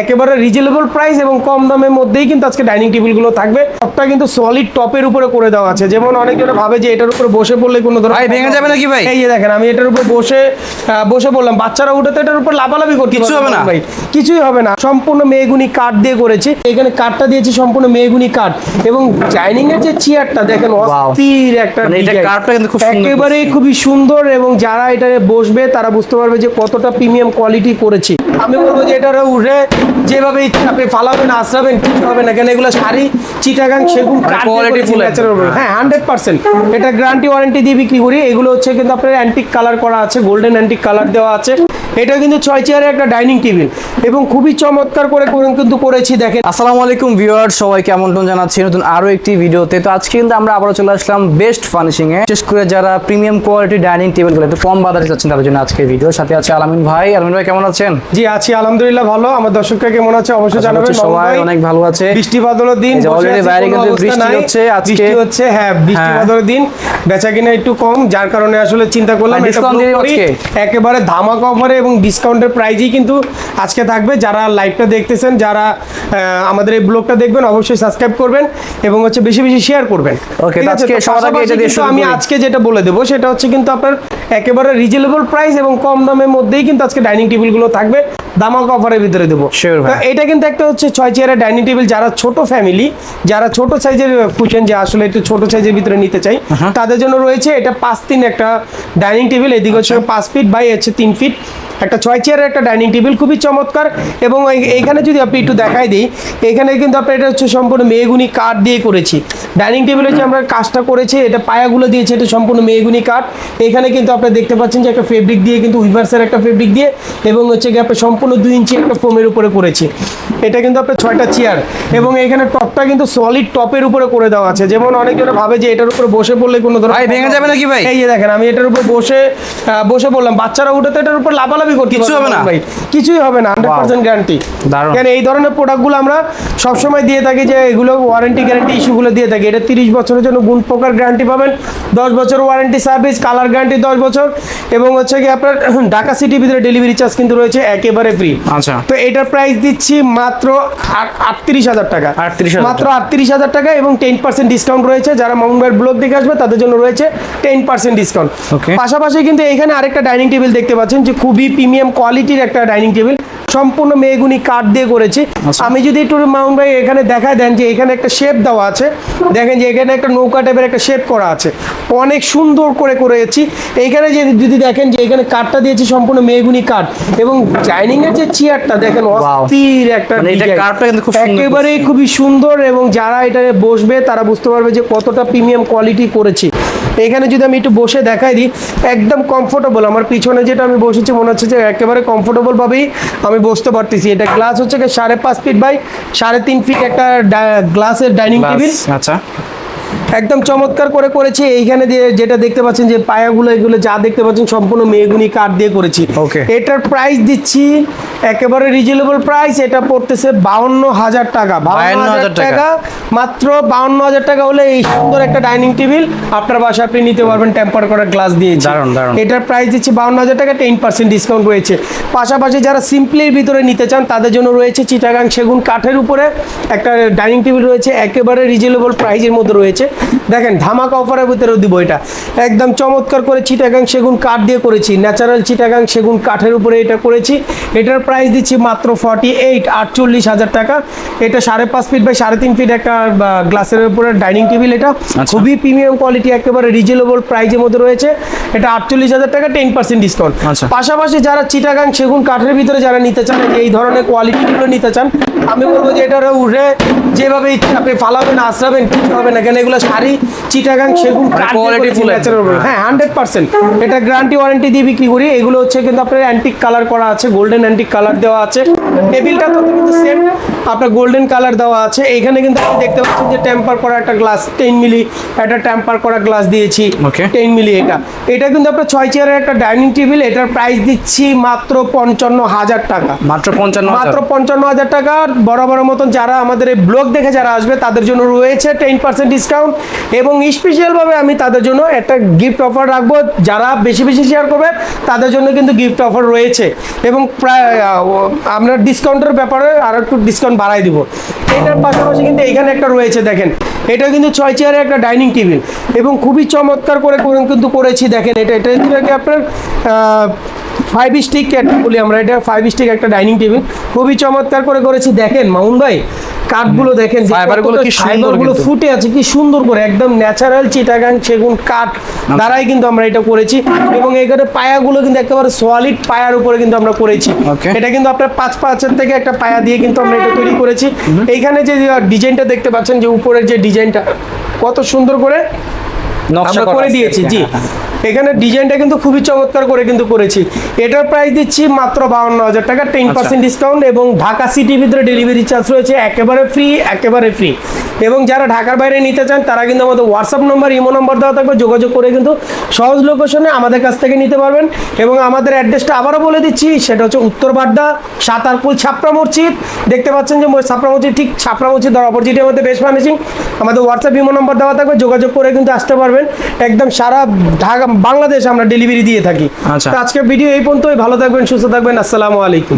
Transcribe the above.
একেবারে reasonable price এবং কম দামের মধ্যেই কিন্তু আজকে ডাইনিং টেবিলগুলো থাকবে। সবটা কিন্তু সলিড টপের উপরে করে দেওয়া আছে। যেমন অনেকজনে ভাবে যে এটার উপরে বসে পড়লে কোনো ধরনের ভাই, ভেঙে যাবে নাকি ভাই? এই যে দেখেন আমি এটার উপর বসে বসে বললাম বাচ্চারা উঠে তো এটার উপর লাফালাফি করতে কিছু হবে না? ভাই। কিছুই হবে না। সম্পূর্ণ মেহগুনি কাঠ দিয়ে করেছি। এখানে কাঠটা দিয়েছি সম্পূর্ণ মেহগুনি কাঠ। এবং ডাইনিং এর যে চেয়ারটা দেখেন অস্থির একটা মানে এটা। কাঠটা কিন্তু খুব সুন্দর একেবারে খুবই সুন্দর এবং যারা এটা বসবে তারা বুঝতে পারবে যে কতটা প্রিমিয়াম কোয়ালিটি করেছি। আমি বলব যে এটা উঠে যেভাবে আপনি ফালাবেন আসরাবেন কিছু হবে না। কেন এগুলো শাড়ি চিটাগাং সেগুন মানে। হ্যাঁ হান্ড্রেড পার্সেন্ট এটা গ্যারান্টি ওয়ারেন্টি দিয়ে বিক্রি করি। এগুলো হচ্ছে কিন্তু আপনার অ্যান্টিক কালার করা আছে গোল্ডেন অ্যান্টিক কালার দেওয়া আছে। এটা কিন্তু ছয় চেয়ারের একটা ডাইনিং টেবিল এবং খুবই চমৎকার করে কিন্তু করেছি দেখেন। আসসালামু আলাইকুম ভিউয়ার সবাইকে আমন্ত্রণ জানাচ্ছি নতুন আরও একটি ভিডিওতে। তো আজকে কিন্তু আমরা আবারও চলে আসলাম বেস্ট ফার্নিশিং এ। বিশেষ করে যারা প্রিমিয়াম কোয়ালিটি ডাইনিং টেবিলগুলো একটু কম বাজারে চাচ্ছেন তাদের জন্য আজকে ভিডিও। সাথে আছে আলামিন ভাই। আলামিন ভাই কেমন আছেন? জি আছি আলহামদুলিল্লাহ ভালো। আমার দর্শকরা কেমন আছে? অবশ্যই জানাবেন। সবাই অনেক ভালো আছে। বৃষ্টি বাদলের দিন বাইরে কিন্তু বৃষ্টি হচ্ছে আজকে। বৃষ্টি হচ্ছে হ্যাঁ বৃষ্টি হ্যাঁ। বাদলের দিন। বেচা কিনা একটু কম যার কারণে আসলে চিন্তা করলাম এটা? একেবারে ধামাকা অফারে এবং ডিসকাউন্টের প্রাইজেই কিন্তু আজকে থাকবে। যারা লাইভটা দেখতেছেন যারা আমাদের এই ব্লগটা দেখবেন অবশ্যই সাবস্ক্রাইব করবেন এবং হচ্ছে বেশি বেশি শেয়ার করবেন? আজকে আমি আজকে যেটা বলে দেবো সেটা হচ্ছে কিন্তু আপনার একেবারে রিজনেবল প্রাইস এবং কম দামের মধ্যেই কিন্তু আজকে ডাইনিং টেবিলগুলো থাকবে। দামাকা অফারের ভিতরে দেবো। এটা কিন্তু একটা হচ্ছে ছয় চেয়ারের ডাইনিং টেবিল যারা ছোট ফ্যামিলি যারা ছোট সাইজের খুঁজছেন যে আসলে একটু ছোট সাইজের ভিতরে নিতে চাই তাদের জন্য রয়েছে এটা পাঁচ তিন একটা ডাইনিং টেবিল এদিকে হচ্ছে পাঁচ ফিট বাই হচ্ছে তিন ফিট একটা ছয় চেয়ারের একটা ডাইনিং টেবিল খুবই চমৎকার এবং এইখানে যদি আপনি একটু দেখাই দিই এখানে কিন্তু আপনার এটা হচ্ছে সম্পূর্ণ মেহগুনি কাঠ দিয়ে করেছি। ডাইনিং টেবিলে যে আমরা কাজটা করেছি এটা পায়াগুলো দিয়েছে এটা সম্পূর্ণ মেহগুনি কাঠ। এখানে কিন্তু আপনারা দেখতে পাচ্ছেন যে একটা ফেব্রিক দিয়ে কিন্তু উইভার্সের একটা ফেব্রিক দিয়ে এবং হচ্ছে গিয়ে আপনার সম্পূর্ণ দুই ইঞ্চি একটা ফোমের উপরে করেছি। এটা কিন্তু আপনার ছয়টা চেয়ার এবং এখানে টপটা কিন্তু সলিড টপের উপরে করে দেওয়া আছে। যেমন অনেকজনে ভাবে যে এটার উপরে বসে পড়লে কোনো ধরনের ভাই, ভেঙে যাবে নাকি ভাই? এই যে দেখেন আমি এটার উপর বসে বসে বললাম বাচ্চারা উঠে তো এটার উপর লাফালাফি করতে কিচ্ছু পারবে হবে না? ভাই। কিছুই হবে না হান্ড্রেড পার্সেন্ট গ্যারান্টি দারুণ। কেন এই ধরনের প্রোডাক্টগুলো আমরা দিয়ে থাকি যে এগুলো ওয়ারেন্টি গ্যারান্টি ইস্যুগুলো দিয়ে থাকি। এটা তিরিশ বছরের জন্য গুণ প্রকার গ্যারান্টি পাবেন। দশ বছর ওয়ারেন্টি সার্ভিস কালার গ্যারান্টি দশ বছর। এবং হচ্ছে কি আপনার ঢাকা সিটির ভিতরে ডেলিভারি চার্জ কিন্তু রয়েছে একেবারে ফ্রি আচ্ছা। তো এটার প্রাইস দিচ্ছি মাত্র আটত্রিশ হাজার টাকা। 38,000 মাত্র আটত্রিশ হাজার টাকা এবং টেন পার্সেন্ট ডিসকাউন্ট রয়েছে। যারা মামুনবাইয়ের ব্লগ দেখে আসবে তাদের জন্য রয়েছে টেন পার্সেন্ট ডিসকাউন্ট পাশাপাশি কিন্তু এখানে আরেকটা ডাইনিং টেবিল দেখতে পাচ্ছেন যে খুবই প্রিমিয়াম কোয়ালিটির একটা ডাইনিং টেবিল। সম্পূর্ণ মেহগুনি কাঠ দিয়ে করেছি। আচ্ছা। আমি যদি একটু মাউন্ট ভাই এখানে দেখায় দেন যে এখানে একটা শেপ দেওয়া আছে দেখেন যে এখানে একটা নৌকা টাইপের একটা শেপ করা আছে। অনেক সুন্দর করে করেছি। এইখানে যে যদি দেখেন যে এখানে কাঠটা দিয়েছি সম্পূর্ণ মেহগুনি কাঠ এবং ডাইনিং এর যে চেয়ারটা দেখেন অস্থির একটা মানে এটা কাঠটা কিন্তু খুব সুন্দর একেবারে খুবই সুন্দর এবং যারা এটা বসবে তারা বুঝতে পারবে যে কতটা প্রিমিয়াম কোয়ালিটি করেছি। এখানে যদি আমি একটু বসে দেখাই দিই একদম কমফোর্টেবল আমার পিছনে যেটা আমি বসেছি মনে হচ্ছে যে একেবারে কমফোর্টেবল ভাবেই আমি বসতে পারতেছি। এটা গ্লাস হচ্ছে সাড়ে পাঁচ ফিট বাই সাড়ে তিন ফিট একটা গ্লাসের ডাইনিং টেবিল আচ্ছা। একদম চমৎকার করে করেছি এইখানে যে যেটা দেখতে পাচ্ছেন যে পায়াগুলো এগুলো যা দেখতে পাচ্ছেন সম্পূর্ণ মেগুনি কাঠ দিয়ে করেছি Okay. এটার প্রাইস দিচ্ছি একেবারে রিজনেবল প্রাইস এটা পড়তেছে বাউন্ন হাজার টাকা বাউন্ন হাজার টাকা। মাত্র বাউন্ন হাজার টাকা হলে এই সুন্দর একটা ডাইনিং টেবিল আপনার বাসা আপনি নিতে পারবেন টেম্পার করা গ্লাস দিয়ে দারুণ, দারুণ। এটার প্রাইস দিচ্ছি বাউন্ন হাজার টাকা টেন পার্সেন্ট ডিসকাউন্ট রয়েছে পাশাপাশি যারা সিম্পলির ভিতরে নিতে চান তাদের জন্য রয়েছে চিটাগাং সেগুন কাঠের উপরে একটা ডাইনিং টেবিল রয়েছে একেবারে রিজনেবল প্রাইসের মধ্যে রয়েছে দেখেন ধামাকা অফারের ভিতরেও দিব এটা। একদম চমৎকার করে চিটাগাং সেগুন কাঠ দিয়ে করেছি। ন্যাচারাল চিটাগাং সেগুন কাঠের উপরে এটা করেছি। এটার প্রাইস দিচ্ছি মাত্র ফর্টি এইট আটচল্লিশ হাজার টাকা। এটা সাড়ে পাঁচ ফিট বাই সাড়ে তিন ফিট একটা গ্লাসের উপরে ডাইনিং টেবিল এটা। আচ্ছা। খুবই প্রিমিয়াম কোয়ালিটি একেবারে রিজনেবল প্রাইসের মধ্যে রয়েছে। এটা আটচল্লিশ হাজার টাকা টেন পার্সেন্ট ডিসকাউন্ট। পাশাপাশি যারা চিটাগাং সেগুন কাঠের ভিতরে যারা নিতে চান এই ধরনের কোয়ালিটিগুলো নিতে চান আমি বলব যে এটার উঠে যেভাবে ইচ্ছা আপনি ফালাবেন আশ্রাবেন কিছু হবে না। কেন এগুলো শাড়ি চিটাগাং সেগুন মানে natural একদম। হ্যাঁ হান্ড্রেড পার্সেন্ট এটা গ্যারান্টি ওয়ারেন্টি দিয়ে বিক্রি করি। এগুলো হচ্ছে কিন্তু আপনার অ্যান্টিক কালার করা আছে গোল্ডেন অ্যান্টিক কালার দেওয়া আছে। টেবিলটা তো কিন্তু সেম আপনার গোল্ডেন কালার দেওয়া আছে। এখানে কিন্তু আপনি দেখতে পাচ্ছেন যে টেম্পার করা একটা গ্লাস টেন মিলি একটা টেম্পার করা গ্লাস দিয়েছি. টেন মিলি এটা। এটা কিন্তু আপনার ছয় চেয়ারের একটা ডাইনিং টেবিল এটার প্রাইস দিচ্ছি মাত্র পঞ্চান্ন হাজার টাকা। মাত্র পঞ্চান্ন মাত্র পঞ্চান্ন হাজার টাকা। বড় বড় মতন যারা আমাদের এই ব্লগ দেখে যারা আসবে, তাদের জন্য রয়েছে টেন পার্সেন্ট ডিসকাউন্ট এবং স্পেশালভাবে আমি তাদের জন্য একটা গিফট অফার রাখব। যারা বেশি বেশি শেয়ার করবে, তাদের জন্য কিন্তু গিফট অফার রয়েছে এবং প্রায় আমরা ডিসকাউন্টের ব্যাপারে আর একটু ডিসকাউন্ট বাড়াই দিব। এটার পাশাপাশি কিন্তু এখানে একটা রয়েছে, দেখেন। এটা কিন্তু ছয় চেয়ারে একটা ডাইনিং টেবিল এবং খুবই চমৎকার করে কিন্তু করেছি, দেখেন। এটা এটা হচ্ছে আপনার ফাইভ স্টিক বলি আমরা এটা ফাইভ স্টিক একটা ডাইনিং টেবিল খুবই চমৎকার করে করেছি। দেখেন মামুন ভাই কাঠগুলো দেখেন Fiber গুলো কি সুন্দরগুলো ফুটে আছে কি সুন্দর করে একদম ন্যাচারাল চিটাগাং সেগুন কাঠ দ্বারাই কিন্তু আমরা এটা করেছি। এবং এখানে পায়াগুলো কিন্তু একেবারে সলিড পায়ার উপরে কিন্তু আমরা করেছি। এটা কিন্তু আপনার পাঁচ পাঁচের থেকে একটা পায়া দিয়ে কিন্তু আমরা এটা তৈরি করেছি। এইখানে যে ডিজাইনটা দেখতে পাচ্ছেন যে উপরের যে ডিজাইনটা কত সুন্দর করে নকশা করে দিয়েছি জি। হ্যাঁ, হ্যাঁ। এখানে ডিজাইনটা কিন্তু খুবই চমৎকার করে কিন্তু করেছি। এটার প্রাইস দিচ্ছি মাত্র বাউন্ন হাজার টাকা টেন। পার্সেন্ট ডিসকাউন্ট এবং ঢাকা সিটির ভিতরে ডেলিভারি চার্জ রয়েছে একেবারে ফ্রি একেবারে ফ্রি এবং যারা ঢাকার বাইরে নিতে চান তারা কিন্তু আমাদের হোয়াটসঅ্যাপ নম্বর ইমো নম্বর দেওয়া থাকবে যোগাযোগ করে কিন্তু সহজ লোকেশনে আমাদের কাছ থেকে নিতে পারবেন। এবং আমাদের অ্যাড্রেসটা আবারও বলে দিচ্ছি সেটা হচ্ছে উত্তর বাড্ডা সাতারপুল ছাপড়া মসজিদ। দেখতে পাচ্ছেন যে ছাপড়া মসজিদ ঠিক ছাপড়া মসজিদ অপরজিটের মধ্যে বেশ ফার্নিশিং আমাদের হোয়াটসঅ্যাপ ইমো নম্বর দেওয়া থাকবে যোগাযোগ করে কিন্তু আসতে পারবেন। একদম সারা ঢাকা বাংলাদেশ আমরা ডেলিভারি দিয়ে থাকি। আচ্ছা। আজকের ভিডিও এই পর্যন্তই। ভালো থাকবেন সুস্থ থাকবেন। আসসালামু আলাইকুম।